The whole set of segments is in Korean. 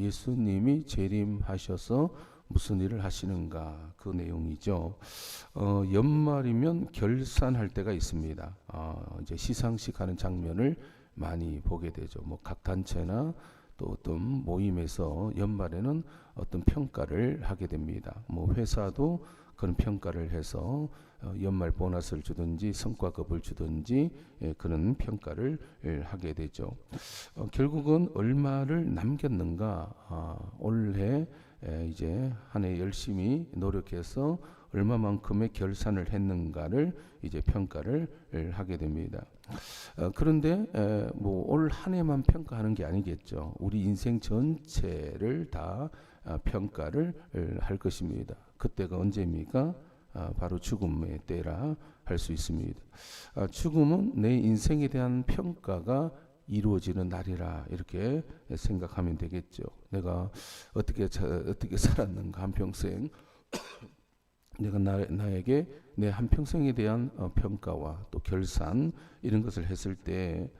예수님이 재림하셔서 무슨 일을 하시는가 그 내용이죠. 어, 연말이면 결산할 때가 있습니다. 어, 이제 시상식 하는 장면을 많이 보게 되죠. 뭐 각 단체나 또 어떤 모임에서 연말에는 어떤 평가를 하게 됩니다. 뭐 회사도 그런 평가를 해서 어, 연말 보너스를 주든지 성과급을 주든지 예, 그런 평가를 예, 하게 되죠. 어, 결국은 얼마를 남겼는가 아, 올해 에, 이제 한 해 열심히 노력해서 얼마만큼의 결산을 했는가를 이제 평가를 에, 하게 됩니다. 어, 그런데 뭐 올 한 해만 평가하는 게 아니겠죠. 우리 인생 전체를 다 아, 평가를 에, 할 것입니다. 그때가 언제입니까? 아, 바로 죽음의 때라 할 수 있습니다. 아, 죽음은 내 인생에 대한 평가가 이루어지는 날이라 이렇게 생각하면 되겠죠. 내가 어떻게 자, 어떻게 살았는가 한 평생 내가 나, 나에게 내 한 평생에 대한 어, 평가와 또 결산 이런 것을 했을 때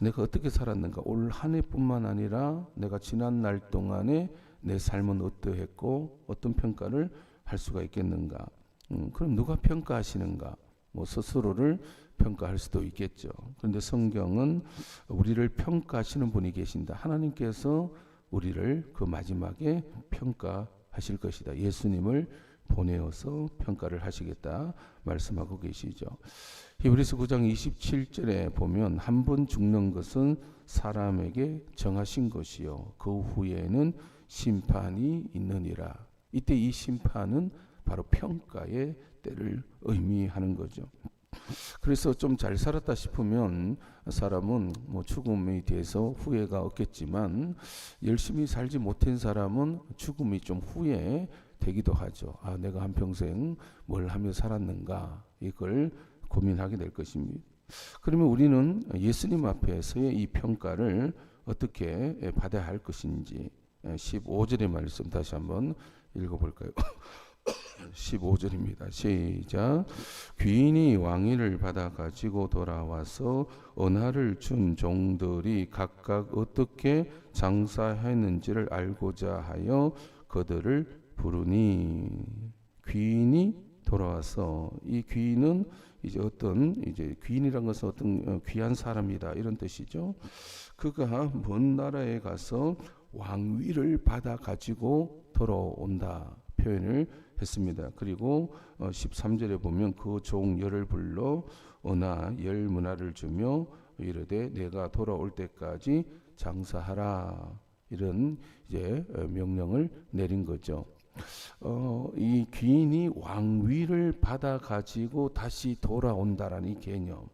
내가 어떻게 살았는가 올 한 해뿐만 아니라 내가 지난 날 동안에 내 삶은 어떠했고 어떤 평가를 할 수가 있겠는가? 음, 그럼 누가 평가하시는가? 뭐 스스로를 평가할 수도 있겠죠. 그런데 성경은 우리를 평가하시는 분이 계신다. 하나님께서 우리를 그 마지막에 평가하실 것이다. 예수님을 보내어서 평가를 하시겠다 말씀하고 계시죠. 히브리서 9장 27절에 보면 한 번 죽는 것은 사람에게 정하신 것이요 그 후에는 심판이 있느니라. 이때 이 심판은 바로 평가의 때를 의미하는 거죠. 그래서 좀 잘 살았다 싶으면 사람은 뭐 죽음에 대해서 후회가 없겠지만 열심히 살지 못한 사람은 죽음이 좀 후회 되기도 하죠. 아, 내가 한 평생 뭘 하며 살았는가 이걸 고민하게 될 것입니다. 그러면 우리는 예수님 앞에서의 이 평가를 어떻게 받아야 할 것인지 15절의 말씀 다시 한번 읽어볼까요? 15절입니다. 시작. 귀인이 왕위를 받아 가지고 돌아와서 언하를 준 종들이 각각 어떻게 장사했는지를 알고자 하여 그들을 부르니 귀인이 돌아와서 이 귀인은 이제 어떤 이제 귀인이란 것은 어떤 어, 귀한 사람이다 이런 뜻이죠. 그가 먼 나라에 가서 왕위를 받아 가지고 돌아온다 표현을 했습니다. 그리고 어, 13절에 보면 그 종 열을 불러 언하 열 문화를 주며 이르되 내가 돌아올 때까지 장사하라 이런 이제 어, 명령을 내린 거죠. 어, 이 귀인이 왕위를 받아 가지고 다시 돌아온다라는 이 개념.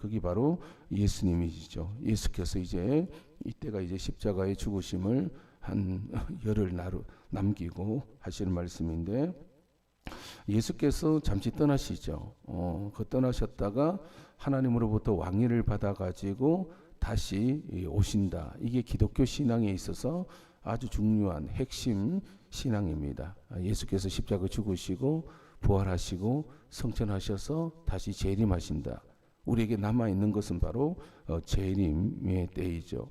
그게 바로 예수님이시죠. 예수께서 이제 이때가 이제 십자가의 죽으심을 한 열흘 나루 남기고 하시는 말씀인데 예수께서 잠시 떠나시죠. 어, 그 떠나셨다가 하나님으로부터 왕위를 받아 가지고 다시 오신다. 이게 기독교 신앙에 있어서 아주 중요한 핵심 신앙입니다. 예수께서 십자가 죽으시고 부활하시고 성천하셔서 다시 재림하신다. 우리에게 남아 있는 것은 바로 어, 재림의 때이죠.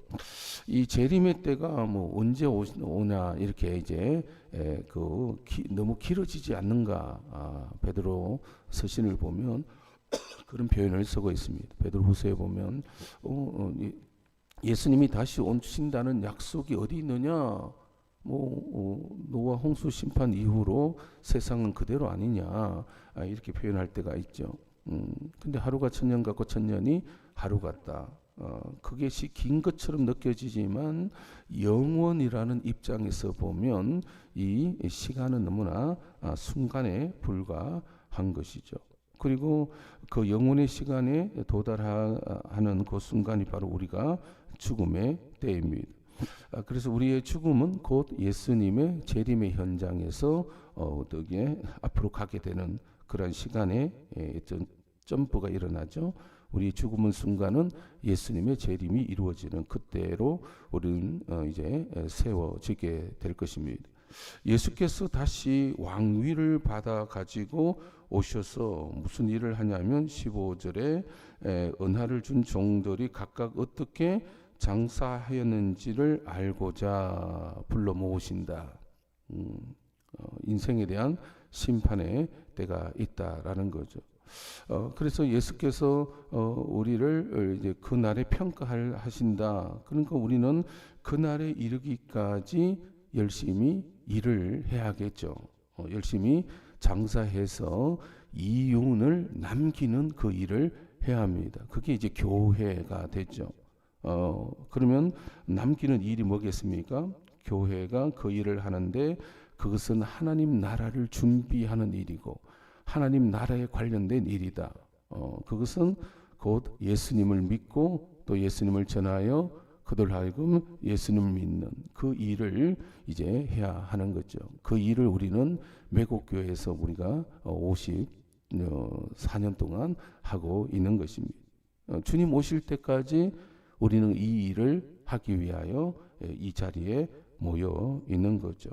이 재림의 때가 뭐 언제 오냐 이렇게 이제 에, 그 기, 너무 길어지지 않는가 아, 베드로 서신을 보면 그런 표현을 쓰고 있습니다. 베드로후서에 보면 어, 어, 예수님이 다시 오신다는 약속이 어디 있느냐? 뭐 어, 노아 홍수 심판 이후로 세상은 그대로 아니냐 아, 이렇게 표현할 때가 있죠. 음, 근데 하루가 천년 같고 천년이 하루 같다. 어, 그것이 긴 것처럼 느껴지지만 영원이라는 입장에서 보면 이 시간은 너무나 아, 순간에 불과한 것이죠. 그리고 그 영혼의 시간에 도달하는 그 순간이 바로 우리가 죽음의 때입니다. 아, 그래서 우리의 죽음은 곧 예수님의 재림의 현장에서 어, 어떻게 앞으로 가게 되는 그런 시간에 예, 점프가 일어나죠. 우리 죽음은 순간은 예수님의 재림이 이루어지는 그때로 우리는 어, 이제 세워지게 될 것입니다. 예수께서 다시 왕위를 받아 가지고 오셔서 무슨 일을 하냐면 15절에 은하를 준 종들이 각각 어떻게 장사하였는지를 알고자 불러 모으신다. 음, 어, 인생에 대한 심판의 때가 있다라는 거죠. 어, 그래서 예수께서 어, 우리를 어, 이제 그 날에 평가할 하신다. 그러니까 우리는 그 날에 이르기까지 열심히 일을 해야겠죠. 어, 열심히 장사해서 이윤을 남기는 그 일을 해야 합니다. 그게 이제 교회가 되죠. 어, 그러면 남기는 일이 뭐겠습니까? 교회가 그 일을 하는데 그것은 하나님 나라를 준비하는 일이고 하나님 나라에 관련된 일이다. 어, 그것은 곧 예수님을 믿고 또 예수님을 전하여 그들 하여금 예수님을 믿는 그 일을 이제 해야 하는 거죠. 그 일을 우리는 매곡교회에서 우리가 54년 동안 하고 있는 것입니다. 어, 주님 오실 때까지 우리는 이 일을 하기 위하여 예, 이 자리에 모여 있는 거죠.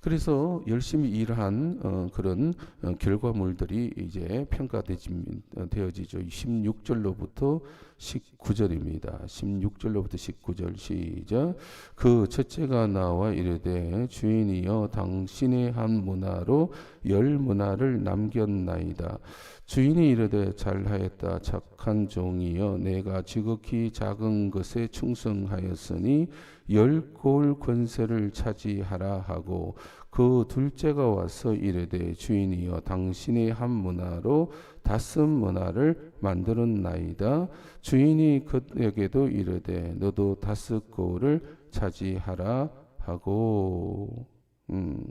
그래서 열심히 일한 어, 그런 어, 결과물들이 이제 평가되어지죠. 16절로부터 19절입니다. 16절로부터 19절 시작. 그 첫째가 나와 이르되 주인이여 당신의 한 문화로 열 문화를 남겼나이다. 주인이 이르되 잘하였다. 착한 종이여 내가 지극히 작은 것에 충성하였으니 열 골 권세를 차지하라 하고 그 둘째가 와서 이르되 주인이여 당신의 한 문화로 다섯 문화를 만들었나이다. 주인이 그에게도 이르되 너도 다섯 골을 차지하라 하고. 음,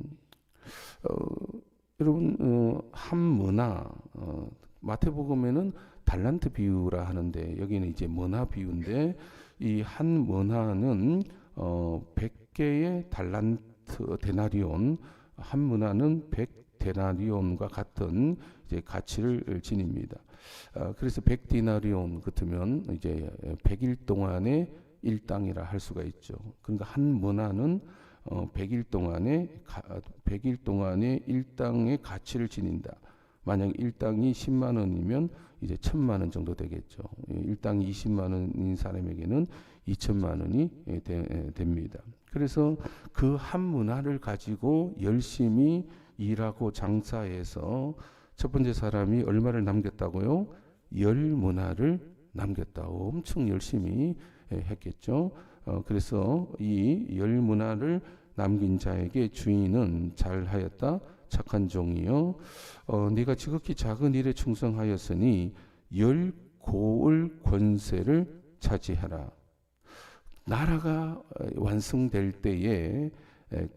어, 여러분 어, 한 문화 어, 마태복음에는 달란트 비유라 하는데 여기는 이제 문화 비유인데 이 한 문화는 어 100개의 달란트 데나리온 한 문화는 100 데나리온과 같은 이제 가치를 지닙니다. 어, 그래서 100 디나리온 같으면 이제 100일 동안의 일당이라 할 수가 있죠. 그러니까 한 문화는 어, 100일 동안에 가, 100일 동안의 일당의 가치를 지닌다. 만약 일당이 10만 원이면 이제 1000만 원 정도 되겠죠. 예, 일당이 20만 원인 사람에게는 2천만 원이 예, 되, 예, 됩니다. 그래서 그 한 문화를 가지고 열심히 일하고 장사해서 첫 번째 사람이 얼마를 남겼다고요? 열 문화를 남겼다. 엄청 열심히 예, 했겠죠. 어, 그래서 이 열 문화를 남긴 자에게 주인은 잘하였다. 착한 종이요. 어, 네가 지극히 작은 일에 충성하였으니 열 고을 권세를 차지하라. 나라가 완성될 때에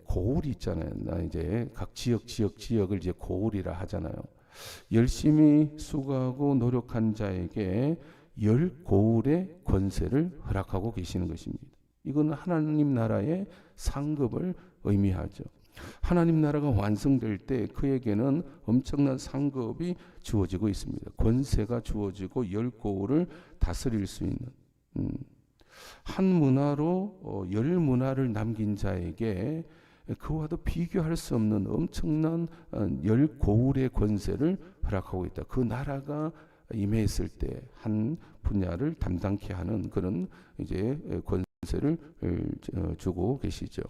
고을이 있잖아요. 나 이제 각 지역 지역 지역을 이제 고을이라 하잖아요. 열심히 수고하고 노력한 자에게 열 고을의 권세를 허락하고 계시는 것입니다. 이건 하나님 나라의 상급을 의미하죠. 하나님 나라가 완성될 때 그에게는 엄청난 상급이 주어지고 있습니다. 권세가 주어지고 열 고을을 다스릴 수 있는 음. 한 문화로 어, 열 문화를 남긴 자에게 그와도 비교할 수 없는 엄청난 어, 열 고을의 권세를 허락하고 있다. 그 나라가 임했을 때 한 분야를 담당케 하는 그런 이제 권 세를 어, 주고 계시죠.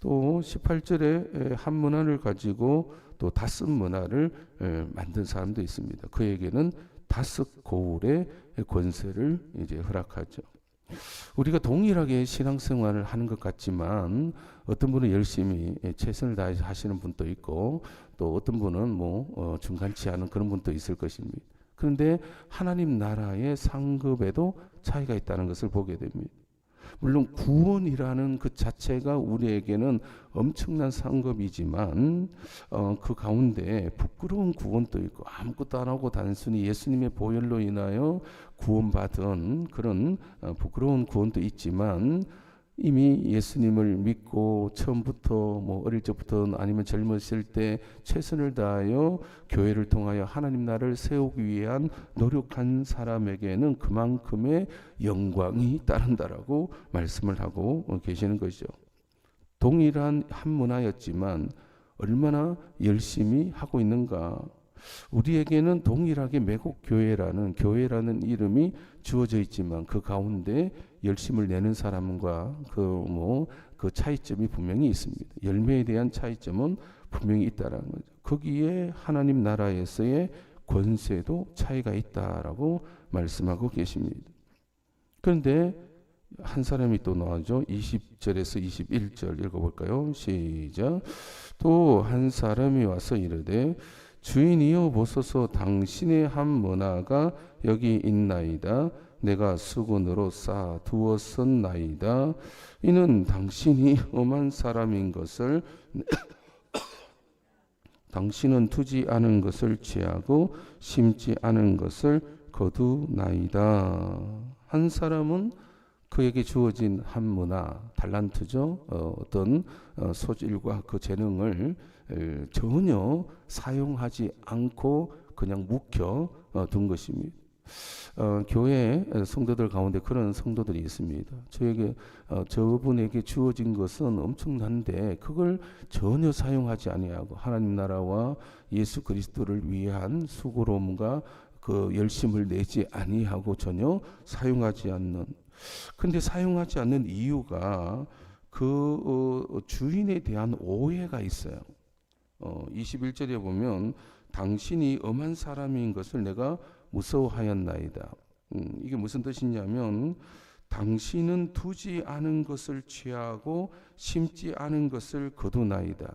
또 18절에 한 문화를 가지고 또 다섯 문화를 만든 사람도 있습니다. 그에게는 다섯 고울의 권세를 이제 허락하죠. 우리가 동일하게 신앙생활을 하는 것 같지만 어떤 분은 열심히 최선을 다해서 하시는 분도 있고 또 어떤 분은 뭐 어, 중간치 않은 그런 분도 있을 것입니다. 그런데 하나님 나라의 상급에도 차이가 있다는 것을 보게 됩니다. 물론 구원이라는 그 자체가 우리에게는 엄청난 상급이지만 어, 그 가운데 부끄러운 구원도 있고 아무것도 안 하고 단순히 예수님의 보혈로 인하여 구원받은 그런 어, 부끄러운 구원도 있지만 이미 예수님을 믿고 처음부터 뭐 어릴 적부터 아니면 젊었을 때 최선을 다하여 교회를 통하여 하나님 나라를 세우기 위한 노력한 사람에게는 그만큼의 영광이 따른다라고 말씀을 하고 계시는 것이죠. 동일한 한 문화였지만 얼마나 열심히 하고 있는가 우리에게는 동일하게 매국 교회라는 교회라는 이름이 주어져 있지만 그 가운데 열심을 내는 사람과 그 뭐 그 차이점이 분명히 있습니다. 열매에 대한 차이점은 분명히 있다라는 거죠. 거기에 하나님 나라에서의 권세도 차이가 있다라고 말씀하고 계십니다. 그런데 한 사람이 또 나와죠. 20절에서 21절 읽어볼까요? 시작. 또 한 사람이 와서 이르되 주인이여 보소서 당신의 한 문화가 여기 있나이다. 내가 수건으로 쌓아 두었었나이다. 이는 당신이 엄한 사람인 것을 당신은 투지 않은 것을 취하고 심지 않은 것을 거두나이다. 한 사람은 그에게 주어진 한 문화, 달란트죠. 어, 어떤 어, 소질과 그 재능을 에, 전혀 사용하지 않고 그냥 묵혀 어, 둔 것입니다. 어, 교회 성도들 가운데 그런 성도들이 있습니다. 저에게 어, 저분에게 주어진 것은 엄청난데 그걸 전혀 사용하지 아니하고 하나님 나라와 예수 그리스도를 위한 수고로움과 그 열심을 내지 아니하고 전혀 사용하지 않는 근데 사용하지 않는 이유가 그 어, 주인에 대한 오해가 있어요. 어, 21절에 보면 당신이 엄한 사람인 것을 내가 무서워하였나이다. 음, 이게 무슨 뜻이냐면 당신은 두지 않은 것을 취하고 심지 않은 것을 거두나이다.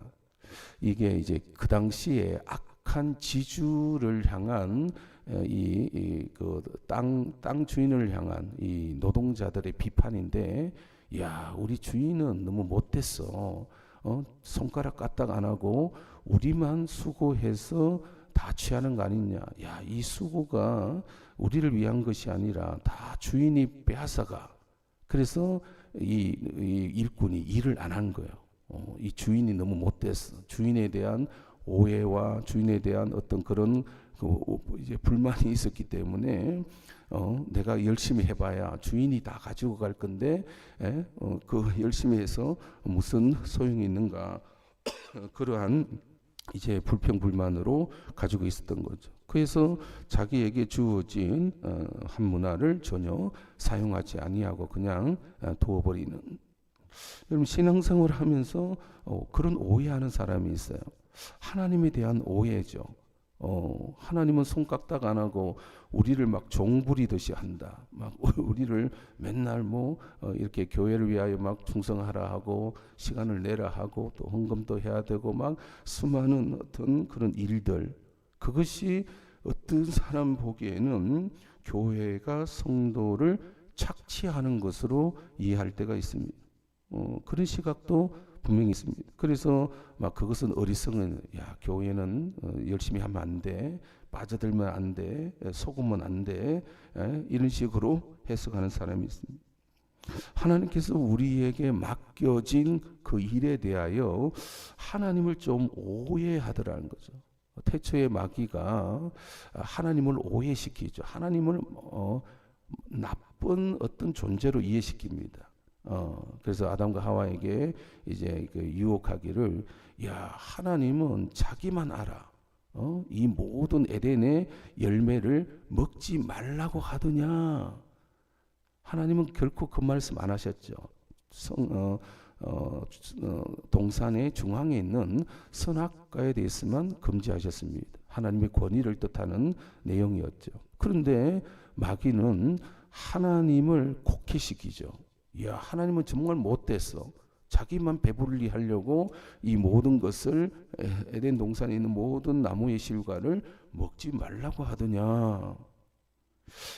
이게 이제 그 당시에 악한 지주를 향한 이그땅 땅 주인을 향한 이 노동자들의 비판인데 야 우리 주인은 너무 못됐어 어 손가락 까딱 안 하고 우리만 수고해서 다 취하는 거 아니냐. 야 이 수고가 우리를 위한 것이 아니라 다 주인이 빼앗아가. 그래서 이, 이 일꾼이 일을 안 한 거예요. 어, 이 주인이 너무 못됐어 주인에 대한 오해와 주인에 대한 어떤 그런 그 이제 불만이 있었기 때문에 어, 내가 열심히 해봐야 주인이 다 가지고 갈 건데 에? 어, 그 열심히 해서 무슨 소용이 있는가 그러한 이제 불평 불만으로 가지고 있었던 거죠. 그래서 자기에게 주어진 어, 한 문화를 전혀 사용하지 아니하고 그냥 어, 두어버리는. 여러분 신앙생활을 하면서 어, 그런 오해하는 사람이 있어요. 하나님에 대한 오해죠. 어, 하나님은 손 깍딱 안 하고 우리를 막 종부리듯이 한다. 막 우리를 맨날 뭐 어, 이렇게 교회를 위하여 막 충성하라 하고 시간을 내라 하고 또 헌금도 해야 되고 막 수많은 어떤 그런 일들 그것이 어떤 사람 보기에는 교회가 성도를 착취하는 것으로 이해할 때가 있습니다. 어, 그런 시각도 분명히 있습니다. 그래서 막 그것은 어리석은 야 교회는 어, 열심히 하면 안 돼, 빠져들면 안 돼, 속으면 안 돼, 에? 이런 식으로 해석하는 사람이 있습니다. 하나님께서 우리에게 맡겨진 그 일에 대하여 하나님을 좀 오해하더라는 거죠. 태초의 마귀가 하나님을 오해시키죠. 하나님을 어, 나쁜 어떤 존재로 이해시킵니다. 어, 그래서 아담과 하와에게 이제 그 유혹하기를 야 하나님은 자기만 알아. 어? 이 모든 에덴의 열매를 먹지 말라고 하더냐. 하나님은 결코 그 말씀 안 하셨죠. 성, 어, 어, 어, 동산의 중앙에 있는 선악과에 대해서만 금지하셨습니다. 하나님의 권위를 뜻하는 내용이었죠. 그런데 마귀는 하나님을 곡해시키죠. 야, 하나님은 정말 못됐어. 자기만 배불리 하려고 이 모든 것을 에덴 동산에 있는 모든 나무의 실과를 먹지 말라고 하더냐.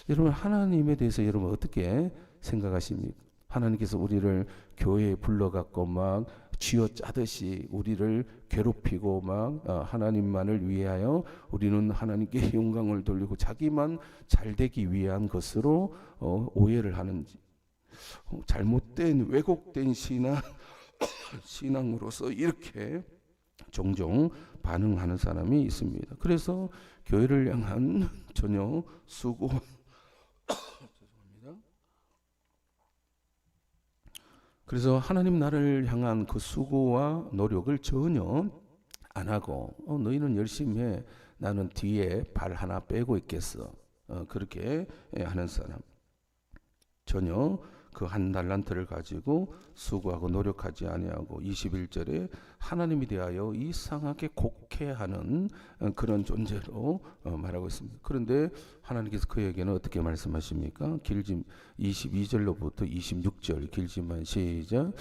여러분 하나님에 대해서 여러분 어떻게 생각하십니까? 하나님께서 우리를 교회에 불러갖고 막 쥐어 짜듯이 우리를 괴롭히고 막 어, 하나님만을 위하여 우리는 하나님께 영광을 돌리고 자기만 잘되기 위한 것으로 어, 오해를 하는지 잘못된 왜곡된 신앙 신앙으로서 이렇게 종종 반응하는 사람이 있습니다. 그래서 교회를 향한 전혀 수고 죄송합니다. 그래서 하나님 나를 향한 그 수고와 노력을 전혀 안 하고 어, 너희는 열심히 해. 나는 뒤에 발 하나 빼고 있겠어. 어, 그렇게 예, 하는 사람. 전혀 그 한 달란트를 가지고 수고하고 노력하지 아니하고 21절에 하나님에 대하여 이상하게 곡해하는 어, 그런 존재로 어, 말하고 있습니다. 그런데 하나님께서 그에게는 어떻게 말씀하십니까? 길지 22절로부터 26절 길지만 시작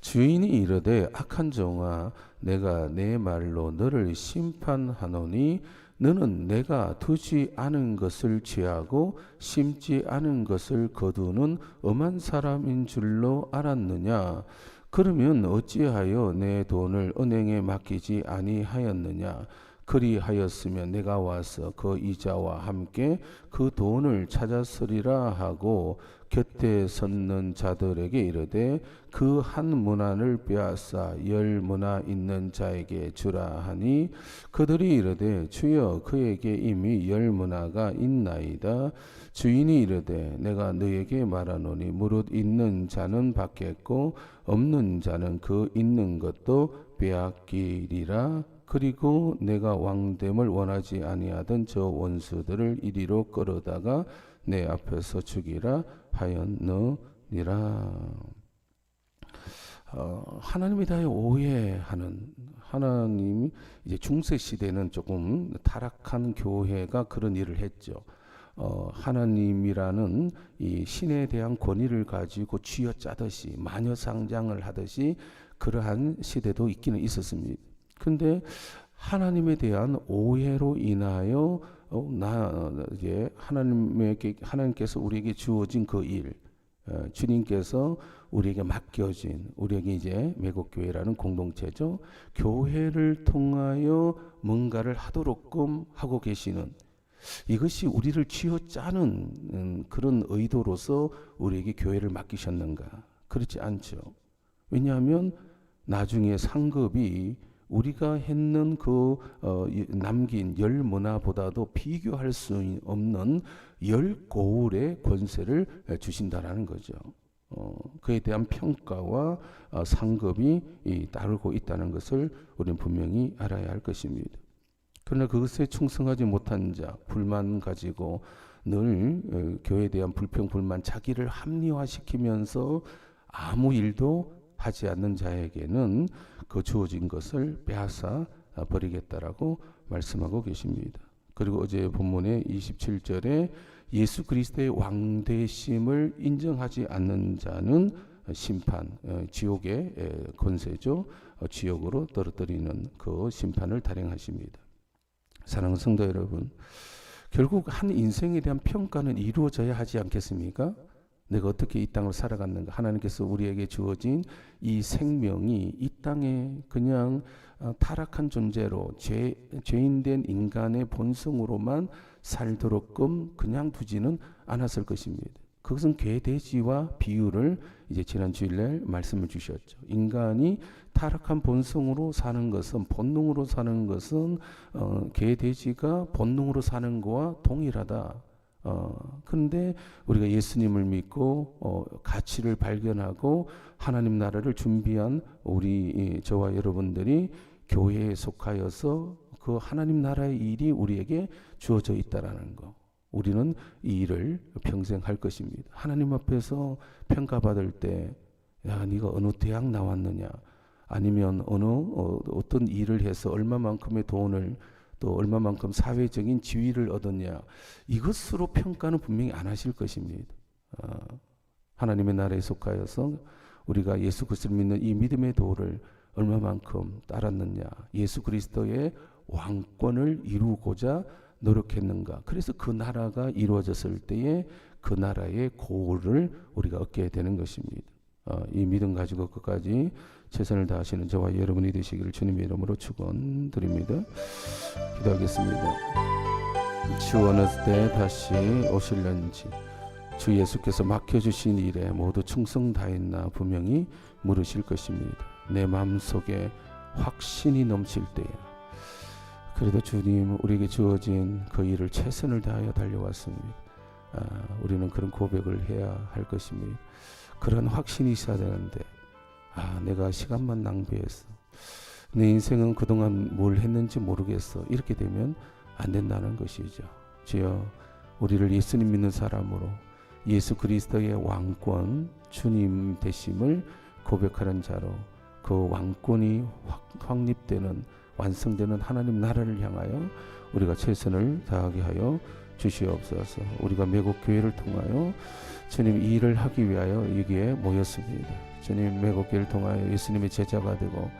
주인이 이르되 악한 종아 내가 내 말로 너를 심판하노니 너는 내가 두지 않은 것을 취하고 심지 않은 것을 거두는 엄한 사람인 줄로 알았느냐? 그러면 어찌하여 내 돈을 은행에 맡기지 아니하였느냐? 그리하였으면 내가 와서 그 이자와 함께 그 돈을 찾았으리라 하고 곁에 섰는 자들에게 이르되 그 한 문안을 빼앗아 열 문화 있는 자에게 주라 하니 그들이 이르되 주여 그에게 이미 열 문화가 있나이다. 주인이 이르되 내가 너에게 말하노니 무릇 있는 자는 받겠고 없는 자는 그 있는 것도 빼앗기리라. 그리고 내가 왕됨을 원하지 아니하던 저 원수들을 이리로 끌어다가 내 앞에서 죽이라 하였느니라. 어, 하나님에 대하여 오해하는 하나님 이제 중세 시대는 조금 타락한 교회가 그런 일을 했죠. 어, 하나님이라는 이 신에 대한 권위를 가지고 쥐어짜듯이 마녀 상장을 하듯이 그러한 시대도 있기는 있었습니다. 근데 하나님에 대한 오해로 인하여 어, 나 이제 하나님에게 하나님께서 우리에게 주어진 그 일, 어, 주님께서 우리에게 맡겨진 우리에게 이제 매국 교회라는 공동체죠. 교회를 통하여 뭔가를 하도록끔 하고 계시는 이것이 우리를 쥐어짜는 음, 그런 의도로서 우리에게 교회를 맡기셨는가? 그렇지 않죠. 왜냐하면 나중에 상급이 우리가 했는 그 어, 이- 남긴 열 문화보다도 비교할 수 없는 열 고울의 권세를 에, 주신다라는 거죠. 어, 그에 대한 평가와 어, 상급이 이, 따르고 있다는 것을 우리는 분명히 알아야 할 것입니다. 그러나 그것에 충성하지 못한 자, 불만 가지고 늘 어, 교회에 대한 불평, 불만, 자기를 합리화시키면서 아무 일도 하지 않는 자에게는 그 주어진 것을 빼앗아 버리겠다라고 말씀하고 계십니다. 그리고 어제 본문의 27절에 예수 그리스도의 왕되심을 인정하지 않는 자는 심판, 어, 지옥의 에, 권세죠. 어, 지옥으로 떨어뜨리는 그 심판을 단행하십니다. 사랑하는 성도 여러분, 결국 한 인생에 대한 평가는 이루어져야 하지 않겠습니까? 내가 어떻게 이 땅을 살아갔는가? 하나님께서 우리에게 주어진 이 생명이 이 땅에 그냥 어, 타락한 존재로 죄, 죄인된 인간의 본성으로만 살도록끔 그냥 두지는 않았을 것입니다. 그것은 개돼지와 비유를 이제 지난 주일날 말씀을 주셨죠. 인간이 타락한 본성으로 사는 것은 본능으로 사는 것은 어, 개돼지가 본능으로 사는 거와 동일하다. 어, 그런데 우리가 예수님을 믿고 어, 가치를 발견하고 하나님 나라를 준비한 우리 이, 저와 여러분들이 교회에 속하여서 그 하나님 나라의 일이 우리에게 주어져 있다라는 거. 우리는 이 일을 평생 할 것입니다. 하나님 앞에서 평가받을 때, 야, 네가 어느 대학 나왔느냐, 아니면 어느 어, 어떤 일을 해서 얼마만큼의 돈을 또 얼마만큼 사회적인 지위를 얻었냐, 이것으로 평가는 분명히 안 하실 것입니다. 어, 하나님의 나라에 속하여서 우리가 예수 그리스도를 믿는 이 믿음의 도를 얼마만큼 따랐느냐, 예수 그리스도의 왕권을 이루고자 노력했는가. 그래서 그 나라가 이루어졌을 때에 그 나라의 고를 우리가 얻게 되는 것입니다. 어, 이 믿음 가지고 끝까지 최선을 다하시는 저와 여러분이 되시기를 주님의 이름으로 축원드립니다. 기도하겠습니다. 주 어느 때 다시 오실는지 주 예수께서 맡겨주신 일에 모두 충성 다했나 분명히 물으실 것입니다. 내 마음속에 확신이 넘칠 때에 그래도 주님 우리에게 주어진 그 일을 최선을 다하여 달려왔습니다. 아, 우리는 그런 고백을 해야 할 것입니다. 그런 확신이 있어야 되는데 아 내가 시간만 낭비했어. 내 인생은 그동안 뭘 했는지 모르겠어. 이렇게 되면 안 된다는 것이죠. 주여 우리를 예수님 믿는 사람으로 예수 그리스도의 왕권 주님 되심을 고백하는 자로 그 왕권이 확, 확립되는 완성되는 하나님 나라를 향하여 우리가 최선을 다하게 하여 주시옵소서. 우리가 매국 교회를 통하여 주님 이 일을 하기 위하여 여기에 모였습니다. 매국 교회를 통하여 예수님의 제자가 되고